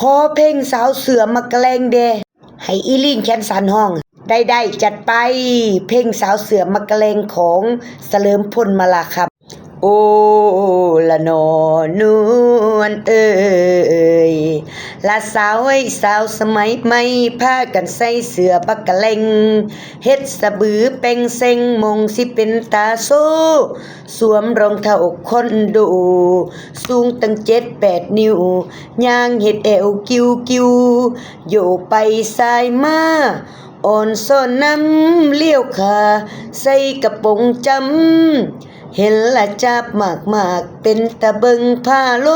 ขอเพลงสาวเสือมากแกล้งเด ให้อีลิงแคนสันห้อง ได้ได้จัดไป เพลงสาวเสือมากแกล้งของเสลิมพลมาลาครับ โอ้ละนอนวลเอ้ยละสาวไอ้สาวสมัยไม่พากันใส่เสื้อบักกะเลงเฮ็ดสะบือเป่งเซ็งมงสิเป็นตาโซสวมรองเท้าคนดู สูงตั้งเจ็ดแปดนิ้วย่างเฮ็ดเอวกิวกิวโยกไปสายมาอ่อนซ่อนน้ำเลี้ยวขาใส่กระโปรงจำ เห็นละจับมากมากเป็นตะเบิงผ้าโล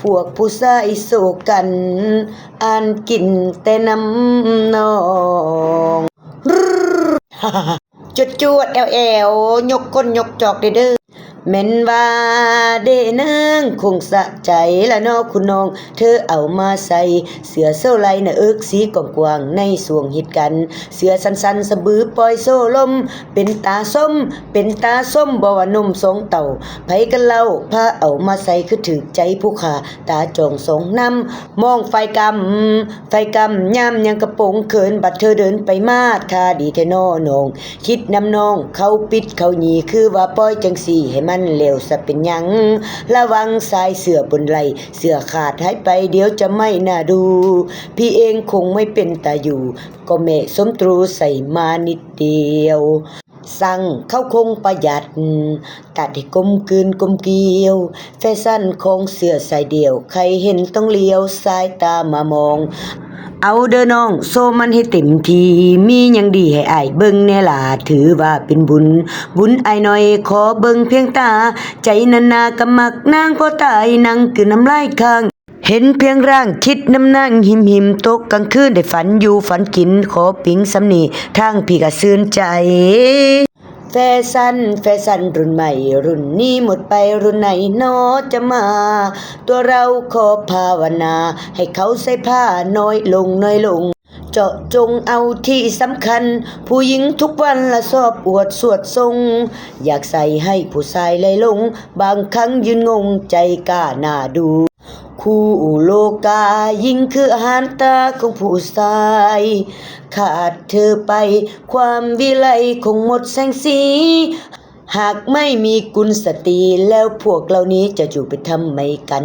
พวกผู้ชายโศกกัน อ่านกินแต่น้ำนองจดจวดแอวแอวยกก้นยกจอกเด้อ แม่นว่าเด้นางคงสะใจละนอคุณน้อง เธอเอามาใส่ เสือโซไลนะเอิกสีกกวางในสวงหิดกัน เสือสันสันๆสะบือปล่อยโซลม เป็นตาส้ม เป็นตาส้มบวานมสองเต่าไผกันเล่าพาเอามาใส่คือถือใจผู้ขาตาจองสองน้ำมองไฟกำไฟกำย่ำยังกระโปงเขินบัดเธอเดินไปมาท่าดีแท้นอนอง คิดนำนองเขาปิดเขาหนีคือว่าปล่อยจังสี่ให้มันเลวสะเป็นยัง ระวังสายเสือบนไหลเสือขาดหายไปเดี๋ยวจะไม่น่าดู พี่เองคงไม่เป็นตาอยู่ ก็แม่สมตรูใส่มานิดเดียว สั่งเขาคงประหยัด ตัดให้กลมกลืนกลมเกลียว แฟชั่นของเสื้อสายเดี่ยว ใครเห็นต้องเลี้ยวสายตามามอง เอาเด้อน้อง โซมันให้เต็มทีมียังดีให้อายเบิ่งแน่ล่ะถือว่าเป็นบุญ บุญอายหน่อยขอเบิ่งเพียงตา ใจนันากะมักนางพอตายนั่งคือน้ำลายค้าง เห็นเพียงร่างคิดน้ำนั่งหิมหิมตกกลางคืนได้ฝันอยู่ฝันกินขอปิงสำนีทางพี่ก็ซื่นใจแฟชั่นแฟชั่นรุ่นใหม่ รุ่นนี้หมดไปรุ่นไหนนอจะมา ตัวเราขอภาวนา ให้เขาใส่ผ้าน้อยลงน้อยลง เจาะจงเอาที่สำคัญ ผู้หญิงทุกวันละชอบอวดสวดทรง อยากใส่ให้ผู้ชายเลยหลง บางครั้งยืนงงใจกล้าหน้าดู คู่โลกายิ่งคืออาหารตาของผู้ชาย ขาดเธอไปความวิไลคงหมดแสงสี หากไม่มีกุลสตรีแล้วพวกเหล่านี้จะอยู่ไปทำไมกัน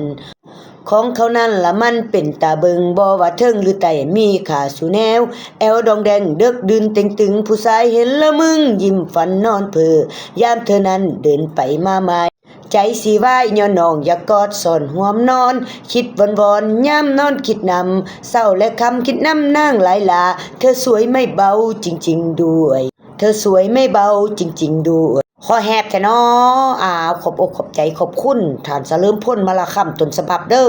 ของเขานั่นละมันเป็นตาเบิงบอว่าเทิงหรือไตมีขาสูแนว แอวดองแดงเดึกดืนเต็งตึงผู้ชายเห็นละมึง ยิ้มฝันนอนเพอยามเธอนั้นเดินไปมาไมา ใจสีวายย้อนน้องอยากกอดสอนห่วมนอน คิดวนวนๆย่ำนอนคิดนำเศร้าและคำคิดน้ำนางหลายลา เธอสวยไม่เบาจริง ๆ ด้วย เธอสวยไม่เบาจริง ๆ ด้วยขอแฮบแท้นาะอ่าขอบอกขอบใจขอบคุณฐานสะเริ่มพ่นมาละคำตนสบับเด้อ